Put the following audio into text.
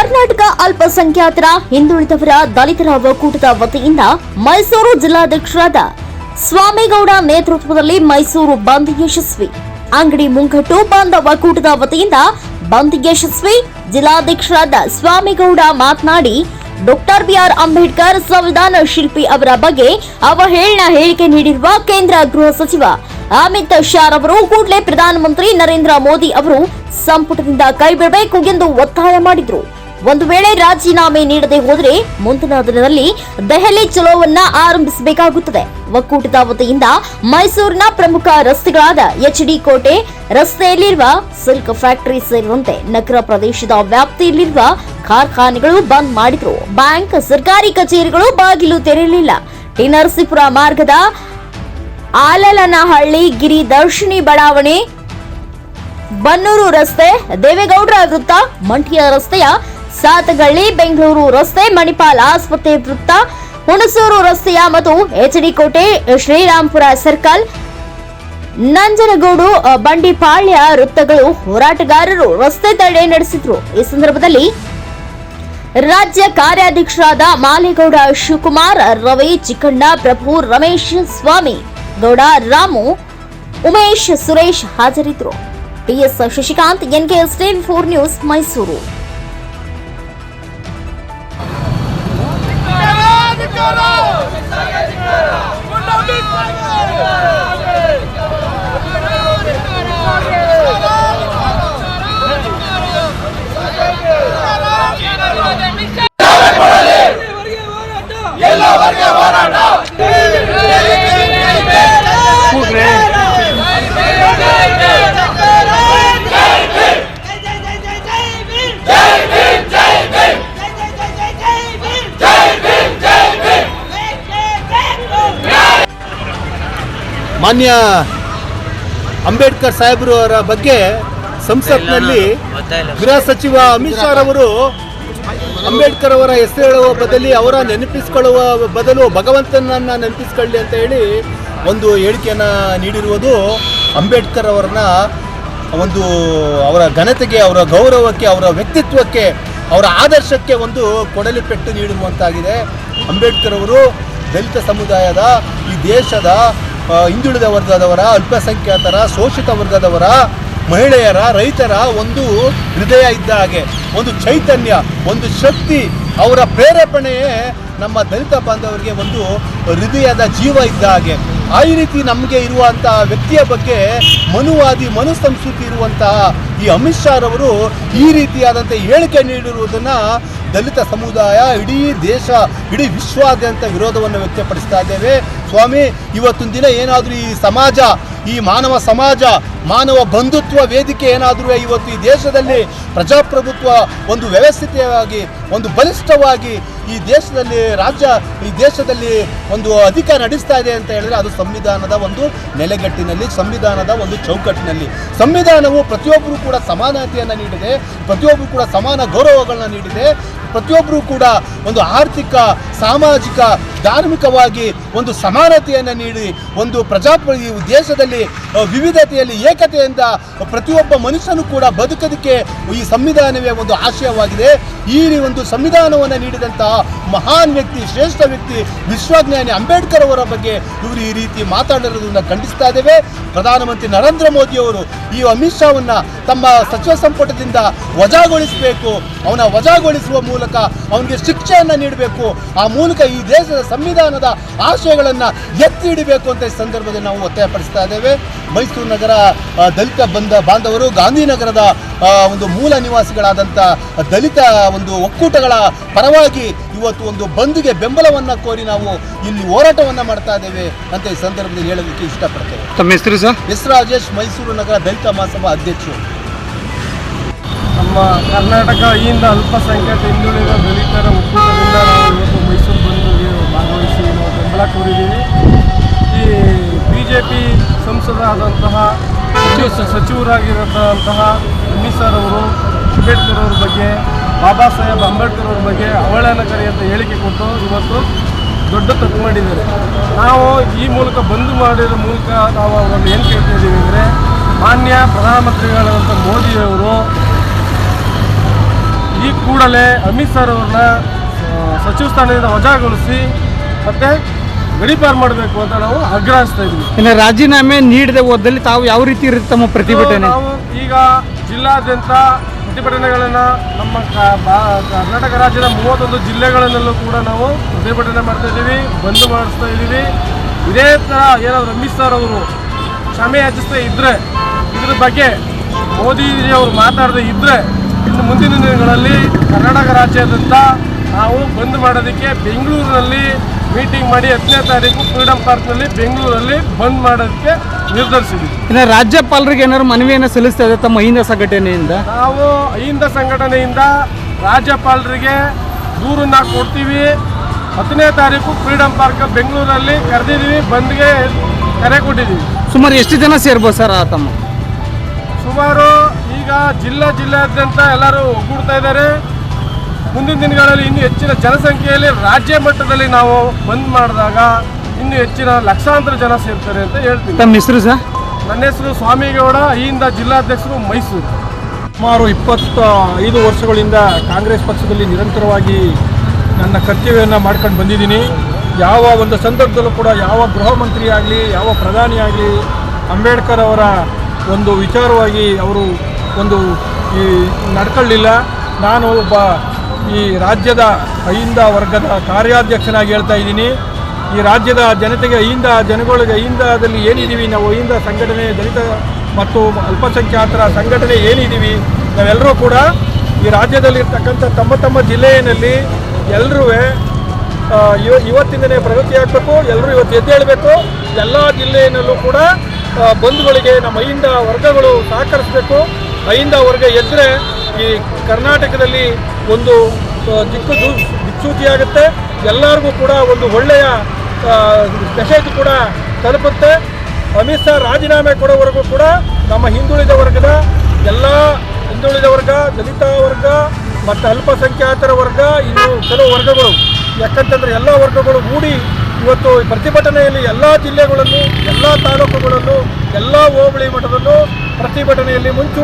ಕರ್ನಾಟಕ ಅಲ್ಪಸಂಖ್ಯಾತರ ಹಿಂದುಳಿದವರ ದಲಿತರ ಒಕ್ಕೂಟದ ವತಿಯಿಂದ ಮೈಸೂರು ಜಿಲ್ಲಾಧ್ಯಕ್ಷರಾದ ಸ್ವಾಮಿಗೌಡ ನೇತೃತ್ವದಲ್ಲಿ ಮೈಸೂರು ಬಂದ್ ಯಶಸ್ವಿ. ಅಂಗಡಿ ಮುಂಗಟ್ಟು ಬಂದ ಒಕ್ಕೂಟದ ವತಿಯಿಂದ ಬಂದ್ ಯಶಸ್ವಿ. ಜಿಲ್ಲಾಧ್ಯಕ್ಷರಾದ ಸ್ವಾಮಿಗೌಡ ಮಾತನಾಡಿ, ಡಾಕ್ಟರ್ ಬಿಆರ್ ಅಂಬೇಡ್ಕರ್ ಸಂವಿಧಾನ ಶಿಲ್ಪಿ ಅವರ ಬಗ್ಗೆ ಅವಹೇಳನ ಹೇಳಿಕೆ ನೀಡಿರುವ ಕೇಂದ್ರ ಗೃಹ ಸಚಿವ ಅಮಿತ್ ಶಾ ಅವರು ಕೂಡಲೇ ಪ್ರಧಾನಮಂತ್ರಿ ನರೇಂದ್ರ ಮೋದಿ ಅವರು ಸಂಪುಟದಿಂದ ಕೈಬಿಡಬೇಕು ಎಂದು ಒತ್ತಾಯ ಮಾಡಿದ್ರು. ಒಂದು ವೇಳೆ ರಾಜೀನಾಮೆ ನೀಡದೆ ಹೋದರೆ ಮುಂದಿನ ದಿನದಲ್ಲಿ ದೆಹಲಿ ಚಲೋವನ್ನ ಆರಂಭಿಸಬೇಕಾಗುತ್ತದೆ. ಒಕ್ಕೂಟದ ವತಿಯಿಂದ ಮೈಸೂರಿನ ಪ್ರಮುಖ ರಸ್ತೆಗಳಾದ ಎಚ್ಡಿ ಕೋಟೆ ರಸ್ತೆಯಲ್ಲಿರುವ ಸಿಲ್ಕ್ ಫ್ಯಾಕ್ಟರಿ ಸೇರಿದಂತೆ ನಗರ ಪ್ರದೇಶದ ವ್ಯಾಪ್ತಿಯಲ್ಲಿರುವ ಕಾರ್ಖಾನೆಗಳು ಬಂದ್ ಮಾಡಿದ್ರು. ಬ್ಯಾಂಕ್, ಸರ್ಕಾರಿ ಕಚೇರಿಗಳು ಬಾಗಿಲು ತೆರೆಯಲಿಲ್ಲ. ಟಿ ಮಾರ್ಗದ ಆಲಲನಹಳ್ಳಿ ಗಿರಿ ದರ್ಶಿನಿ ಬಡಾವಣೆ ಬನ್ನೂರು ರಸ್ತೆ ದೇವೇಗೌಡರ ವೃತ್ತ ಮಂಟಿಯ ರಸ್ತೆಯ ಸಾತಗಳ್ಳಿ, ಬೆಂಗಳೂರು ರಸ್ತೆ, ಮಣಿಪಾಲ್ ಆಸ್ಪತ್ರೆ ವೃತ್ತ, ಹುಣಸೂರು ರಸ್ತೆಯ ಮತ್ತು H D Kote Srirampura circle, Nanjangud Bandipalya ವೃತ್ತಗಳು ಹೋರಾಟಗಾರರು ರಸ್ತೆ ತಡೆ ನಡೆಸಿದ್ರು. ಈ ಸಂದರ್ಭದಲ್ಲಿ ರಾಜ್ಯ ಕಾರ್ಯಾಧ್ಯಕ್ಷರಾದ ಮಾಲೇಗೌಡ ಶಿವಕುಮಾರ್, ರವಿ ಚಿಕ್ಕಣ್ಣ, ಪ್ರಭು ರಮೇಶ್ ಸ್ವಾಮಿ, ಗೌಡ ರಾಮು, ಉಮೇಶ್ ಸುರೇಶ್ ಹಾಜರಿದ್ದರು. TS Shashikanth NKS four news Mysuru. ಧಿಕ್ಕಾರ ಮಾನ್ಯ ಅಂಬೇಡ್ಕರ್ ಸಾಹೇಬರು ಅವರ ಬಗ್ಗೆ ಸಂಸತ್ನಲ್ಲಿ ಗೃಹ ಸಚಿವ ಅಮಿತ್ ಶಾ ರವರು ಅಂಬೇಡ್ಕರ್ ಅವರ ಹೆಸರು ಹೇಳುವ ಬದಲಿ ಅವರ ನೆನಪಿಸಿಕೊಳ್ಳುವ ಬದಲು ಭಗವಂತನನ್ನ ನೆನಪಿಸ್ಕೊಳ್ಳಿ ಅಂತ ಹೇಳಿ ಒಂದು ಹೇಳಿಕೆಯನ್ನ ನೀಡಿರುವುದು ಅಂಬೇಡ್ಕರ್ ಅವರನ್ನ ಒಂದು ಅವರ ಘನತೆಗೆ ಅವರ ಗೌರವಕ್ಕೆ ಅವರ ವ್ಯಕ್ತಿತ್ವಕ್ಕೆ ಅವರ ಆದರ್ಶಕ್ಕೆ ಒಂದು ಕೊಡಲಿ ಪೆಟ್ಟು ನೀಡುವಂತಾಗಿದೆ ಅಂಬೇಡ್ಕರ್ ಅವರು ದಲಿತ ಸಮುದಾಯದ ಈ ದೇಶದ ಹಿಂದುಳಿದ ವರ್ಗದವರ, ಅಲ್ಪಸಂಖ್ಯಾತರ, ಶೋಷಿತ ವರ್ಗದವರ, ಮಹಿಳೆಯರ, ರೈತರ ಒಂದು ಹೃದಯ ಇದ್ದ ಹಾಗೆ, ಒಂದು ಚೈತನ್ಯ, ಒಂದು ಶಕ್ತಿ, ಅವರ ಪ್ರೇರೇಪಣೆಯೇ ನಮ್ಮ ದಲಿತ ಬಾಂಧವರಿಗೆ ಒಂದು ಹೃದಯದ ಜೀವ ಇದ್ದ ಹಾಗೆ. ಆ ರೀತಿ ನಮಗೆ ಇರುವಂತಹ ವ್ಯಕ್ತಿಯ ಬಗ್ಗೆ ಮನುವಾದಿ ಮನು ಸಂಸ್ಕೃತಿ ಇರುವಂತಹ ಈ ಅಮಿತ್ ಶಾ ರವರು ಈ ರೀತಿಯಾದಂತೆ ಹೇಳಿಕೆ ನೀಡಿರುವುದನ್ನು ದಲಿತ ಸಮುದಾಯ, ಇಡೀ ದೇಶ, ಇಡೀ ವಿಶ್ವಾದ್ಯಂತ ವಿರೋಧವನ್ನು ವ್ಯಕ್ತಪಡಿಸ್ತಾ ಇದ್ದೇವೆ. ಸ್ವಾಮಿ ಇವತ್ತೊಂದು ದಿನ ಏನಾದರೂ ಈ ಸಮಾಜ, ಈ ಮಾನವ ಸಮಾಜ, ಮಾನವ ಬಂಧುತ್ವ ವೇದಿಕೆ ಏನಾದರೂ ಇವತ್ತು ಈ ದೇಶದಲ್ಲಿ ಪ್ರಜಾಪ್ರಭುತ್ವ ಒಂದು ವ್ಯವಸ್ಥಿತವಾಗಿ, ಒಂದು ಬಲಿಷ್ಠವಾಗಿ ಈ ದೇಶದಲ್ಲಿ ರಾಜ್ಯ, ಈ ದೇಶದಲ್ಲಿ ಒಂದು ಅಧಿಕಾರ ನಡೆಸ್ತಾ ಇದೆ ಅಂತ ಹೇಳಿದ್ರೆ ಅದು ಸಂವಿಧಾನದ ಒಂದು ನೆಲೆಗಟ್ಟಿನಲ್ಲಿ, ಸಂವಿಧಾನದ ಒಂದು ಚೌಕಟ್ಟಿನಲ್ಲಿ. ಸಂವಿಧಾನವು ಪ್ರತಿಯೊಬ್ಬರು ಕೂಡ ಸಮಾನತೆಯನ್ನು ನೀಡಿದೆ, ಪ್ರತಿಯೊಬ್ಬರು ಕೂಡ ಸಮಾನ ಗೌರವಗಳನ್ನ ನೀಡಿದೆ, ಪ್ರತಿಯೊಬ್ಬರು ಕೂಡ ಒಂದು ಆರ್ಥಿಕ, ಸಾಮಾಜಿಕ, ಧಾರ್ಮಿಕವಾಗಿ ಒಂದು ಸಮಾನತೆಯನ್ನು ನೀಡಿ, ಒಂದು ಪ್ರಜಾಪ್ರ ದೇಶದಲ್ಲಿ ವಿವಿಧತೆಯಲ್ಲಿ ಏಕತೆಯಿಂದ ಪ್ರತಿಯೊಬ್ಬ ಮನುಷ್ಯನು ಕೂಡ ಬದುಕೋದಕ್ಕೆ ಈ ಸಂವಿಧಾನವೇ ಒಂದು ಆಶಯವಾಗಿದೆ. ಈ ಒಂದು ಸಂವಿಧಾನವನ್ನು ನೀಡಿದಂತಹ ಮಹಾನ್ ವ್ಯಕ್ತಿ, ಶ್ರೇಷ್ಠ ವ್ಯಕ್ತಿ ವಿಶ್ವಜ್ಞಾನಿ ಅಂಬೇಡ್ಕರ್ ಅವರ ಬಗ್ಗೆ ಇವರು ಈ ರೀತಿ ಮಾತಾಡಿರೋದನ್ನು ಖಂಡಿಸ್ತಾ ಇದ್ದೇವೆ. ಪ್ರಧಾನಮಂತ್ರಿ ನರೇಂದ್ರ ಮೋದಿಯವರು ಈ ಅಮಿತ್ ಶಾವನ್ನು ತಮ್ಮ ಸಚಿವ ಸಂಪುಟದಿಂದ ವಜಾಗೊಳಿಸಬೇಕು. ಅವನ ವಜಾಗೊಳಿಸುವ ಮೂಲಕ ಅವನಿಗೆ ಶಿಕ್ಷೆಯನ್ನು ನೀಡಬೇಕು. ಆ ಮೂಲಕ ಈ ದೇಶದ ಸಂವಿಧಾನದ ಆಶಯಗಳನ್ನು ಎತ್ತಿ ಹಿಡಿಬೇಕು ಅಂತ ಈ ಸಂದರ್ಭದಲ್ಲಿ ನಾವು ಒತ್ತಾಯಪಡಿಸ್ತಾ ಇದ್ದೇವೆ. ಮೈಸೂರು ನಗರ ದಲಿತ ಬಂದ ಬಾಂಧವರು ಗಾಂಧಿನಗರದ ಒಂದು ಮೂಲ ನಿವಾಸಿಗಳಾದಂಥ ದಲಿತ ಒಂದು ಒಕ್ಕೂಟಗಳ ಪರವಾಗಿ ಇವತ್ತು ಒಂದು ಬಂದ್ಗೆ ಬೆಂಬಲವನ್ನು ಕೋರಿ ನಾವು ಇಲ್ಲಿ ಹೋರಾಟವನ್ನು ಮಾಡ್ತಾ ಇದ್ದೇವೆ ಅಂತ ಈ ಸಂದರ್ಭದಲ್ಲಿ ಹೇಳೋದಕ್ಕೆ ಇಷ್ಟಪಡ್ತೇವೆ. ತಮ್ಮ ಹೆಸರು ಸರ್? ಎಸ್ ರಾಜೇಶ್ ಮೈಸೂರು ನಗರ ದಲಿತ ಮಹಾಸಭಾ ಅಧ್ಯಕ್ಷರು. ನಮ್ಮ ಕರ್ನಾಟಕ ಈಯಿಂದ ಅಲ್ಪಸಂಖ್ಯಾತ ಹಿಂದುಳಿದ ದಲಿತರ ಒಕ್ಕೂಟದಿಂದ ನಾವು ಇವತ್ತು ಮೈಸೂರು ಬಂದು ಭಾಗವಹಿಸಿ ನಾವು ಬೆಂಬಲ ಕೋರಿದ್ದೀವಿ. ಈ ಜೆ ಪಿ ಸಂಸದರಾದಂತಹ ಅಮಿತ್ ಸರ್ ಅವರು, ಅಂಬೇಡ್ಕರ್ ಅವ್ರ ಬಗ್ಗೆ, ಬಾಬಾ ಸಾಹೇಬ್ ಅಂಬೇಡ್ಕರ್ ಅವ್ರ ಬಗ್ಗೆ ಅವಹೇಳನಕಾರಿ ಅಂತ ಹೇಳಿಕೆ ಕೊಟ್ಟು ಇವತ್ತು ದೊಡ್ಡ ತಪ್ಪು ಮಾಡಿದ್ದಾರೆ. ನಾವು ಈ ಮೂಲಕ ಬಂದ್ ಮಾಡಿರೋ ಮೂಲಕ ನಾವು ಅವರನ್ನು ಏನು ಕೇಳ್ತಾ ಇದ್ದೀವಿ ಅಂದರೆ, ಮಾನ್ಯ ಪ್ರಧಾನಮಂತ್ರಿಗಳಾದಂಥ ಮೋದಿಯವರು ಈ ಕೂಡಲೇ ಅಮಿತ್ ಸರ್ ಅವ್ರನ್ನ ಸಚಿವ ಸ್ಥಾನದಿಂದ ವಜಾಗೊಳಿಸಿ ಮತ್ತೆ ಗಡೀಪಾರು ಮಾಡಬೇಕು ಅಂತ ನಾವು ಆಗ್ರಹಿಸ್ತಾ ಇದ್ದೀವಿ ಇನ್ನು ರಾಜೀನಾಮೆ ನೀಡದೆ ಹೋದಲ್ಲಿ ತಾವು ಯಾವ ರೀತಿ ಇರುತ್ತೆ ತಮ್ಮ ಪ್ರತಿಭಟನೆ? ನಾವು ಈಗ ಜಿಲ್ಲಾದ್ಯಂತ ಪ್ರತಿಭಟನೆಗಳನ್ನು ನಮ್ಮ ಕರ್ನಾಟಕ ರಾಜ್ಯದ ಮೂವತ್ತೊಂದು ಜಿಲ್ಲೆಗಳನ್ನಲ್ಲೂ ಕೂಡ ನಾವು ಪ್ರತಿಭಟನೆ ಮಾಡ್ತಾ ಇದ್ದೀವಿ ಬಂದ್ ಮಾಡಿಸ್ತಾ ಇದ್ದೀವಿ. ಇದೇ ಥರ ಏನಾದ್ರು ಅಮಿತ್ ಸರ್ ಅವರು ಕ್ಷಮೆ ಯಾಚಿಸ್ತಾ ಇದ್ರೆ ಇದ್ರ ಬಗ್ಗೆ ಮೋದಿಜಿ ಅವರು ಮಾತಾಡದೇ ಇದ್ರೆ ಇನ್ನು ಮುಂದಿನ ದಿನಗಳಲ್ಲಿ ಕರ್ನಾಟಕ ರಾಜ್ಯದಂತ ನಾವು ಬಂದ್ ಮಾಡೋದಕ್ಕೆ ಬೆಂಗಳೂರಿನಲ್ಲಿ ಮೀಟಿಂಗ್ ಮಾಡಿ ಹತ್ತನೇ ತಾರೀಕು ಫ್ರೀಡಮ್ ಪಾರ್ಕ್ನಲ್ಲಿ ಬೆಂಗಳೂರಲ್ಲಿ ಬಂದ್ ಮಾಡೋದಕ್ಕೆ ನಿರ್ಧರಿಸಿದ್ವಿ. ಇನ್ನು ರಾಜ್ಯಪಾಲರಿಗೆ ಏನಾದ್ರು ಮನವಿಯನ್ನು ಸಲ್ಲಿಸ್ತಾ ಇದೆ ತಮ್ಮ ಅಹಿಂದ ಸಂಘಟನೆಯಿಂದ? ನಾವು ಅಹಿಂದ ಸಂಘಟನೆಯಿಂದ ರಾಜ್ಯಪಾಲರಿಗೆ ದೂರನ್ನ ಕೊಡ್ತೀವಿ. ಹತ್ತನೇ ತಾರೀಕು ಫ್ರೀಡಮ್ ಪಾರ್ಕ್ ಬೆಂಗಳೂರಲ್ಲಿ ಕರೆದಿದ್ದೀವಿ ಬಂದ್ಗೆ ಕರೆ ಕೊಟ್ಟಿದ್ದೀವಿ. ಸುಮಾರು ಎಷ್ಟು ಜನ ಸೇರ್ಬೋದು ಸರ್ ಆ ತಮ್ಮ? ಸುಮಾರು ಈಗ ಜಿಲ್ಲಾ ಜಿಲ್ಲಾದ್ಯಂತ ಎಲ್ಲರೂ ಒಗ್ಗೂಡ್ತಾ ಇದ್ದಾರೆ. ಮುಂದಿನ ದಿನಗಳಲ್ಲಿ ಇನ್ನೂ ಹೆಚ್ಚಿನ ಜನಸಂಖ್ಯೆಯಲ್ಲಿ ರಾಜ್ಯ ಮಟ್ಟದಲ್ಲಿ ನಾವು ಬಂದ್ ಮಾಡಿದಾಗ ಇನ್ನೂ ಹೆಚ್ಚಿನ ಲಕ್ಷಾಂತರ ಜನ ಸೇರ್ತಾರೆ ಅಂತ ಹೇಳ್ತೀನಿ. ತಮ್ಮ ಹೆಸರು ಸರ್? ನನ್ನ ಹೆಸರು ಸ್ವಾಮಿಗೌಡ ಈಯಿಂದ ಜಿಲ್ಲಾಧ್ಯಕ್ಷರು ಮೈಸೂರು. ಸುಮಾರು ಇಪ್ಪತ್ತ ಐದು ವರ್ಷಗಳಿಂದ ಕಾಂಗ್ರೆಸ್ ಪಕ್ಷದಲ್ಲಿ ನಿರಂತರವಾಗಿ ನನ್ನ ಕರ್ತವ್ಯವನ್ನು ಮಾಡ್ಕೊಂಡು ಬಂದಿದ್ದೀನಿ. ಯಾವ ಒಂದು ಸಂದರ್ಭದಲ್ಲೂ ಕೂಡ ಯಾವ ಗೃಹ ಮಂತ್ರಿ ಆಗಲಿ ಯಾವ ಪ್ರಧಾನಿ ಆಗಲಿ ಅಂಬೇಡ್ಕರ್ ಅವರ ಒಂದು ವಿಚಾರವಾಗಿ ಅವರು ಒಂದು ಈ ನಡ್ಕೊಳ್ಳಿಲ್ಲ. ನಾನು ಒಬ್ಬ ಈ ರಾಜ್ಯದ ಅಹಿಂದ ವರ್ಗದ ಕಾರ್ಯಾಧ್ಯಕ್ಷನಾಗಿ ಹೇಳ್ತಾ ಇದ್ದೀನಿ. ಈ ರಾಜ್ಯದ ಜನತೆಗೆ, ಅಹಿಂದ ಜನಗಳಿಗೆ, ಅಹಿಂದದಲ್ಲಿ ಏನಿದ್ದೀವಿ ನಾವು ಅಹಿಂದ ಸಂಘಟನೆ, ದಲಿತ ಮತ್ತು ಅಲ್ಪಸಂಖ್ಯಾತರ ಸಂಘಟನೆ ಏನಿದ್ದೀವಿ ನಾವೆಲ್ಲರೂ ಕೂಡ ಈ ರಾಜ್ಯದಲ್ಲಿರ್ತಕ್ಕಂಥ ತಮ್ಮ ತಮ್ಮ ಜಿಲ್ಲೆಯಲ್ಲಿ ಎಲ್ಲರೂ ಇವ, ಇವತ್ತಿಂದನೇ ಪ್ರಗತಿ ಆಗಬೇಕು ಎಲ್ಲರೂ ಇವತ್ತು ಎದ್ದೇಳಬೇಕು ಎಲ್ಲ ಜಿಲ್ಲೆಯಲ್ಲೂ ಕೂಡ ಬಂಧುಗಳಿಗೆ, ನಮ್ಮ ಅಹಿಂದ ವರ್ಗಗಳು ಸಹಕರಿಸಬೇಕು. ಅಹಿಂದ ವರ್ಗ ಎದ್ದರೆ ಈ ಕರ್ನಾಟಕದಲ್ಲಿ ಒಂದು ದಿಕ್ಕು ದಿಕ್ಸೂಚಿಯಾಗುತ್ತೆ ಎಲ್ಲರಿಗೂ ಕೂಡ ಒಂದು ಒಳ್ಳೆಯ ಮೆಸೇಜ್ ಕೂಡ ತಲುಪುತ್ತೆ. ಅಮಿತ್ ಶಾ ರಾಜೀನಾಮೆ ಕೊಡೋವರೆಗೂ ಕೂಡ ನಮ್ಮ ಹಿಂದುಳಿದ ವರ್ಗದ ಎಲ್ಲ ಹಿಂದುಳಿದ ವರ್ಗ, ದಲಿತ ವರ್ಗ, ಮತ್ತು ಅಲ್ಪಸಂಖ್ಯಾತರ ವರ್ಗ, ಇನ್ನು ಕೆಲವು ವರ್ಗಗಳು. ಯಾಕಂತಂದರೆ ಎಲ್ಲ ವರ್ಗಗಳು ಮೂಡಿ ಇವತ್ತು ಪ್ರತಿಭಟನೆಯಲ್ಲಿ ಎಲ್ಲ ಜಿಲ್ಲೆಗಳಲ್ಲೂ, ಎಲ್ಲ ತಾಲೂಕುಗಳಲ್ಲೂ, ಎಲ್ಲ ಹೋಬಳಿ ಮಟ್ಟದಲ್ಲೂ ಪ್ರತಿಭಟನೆಯಲ್ಲಿ ಮುಂಚೂಣಿ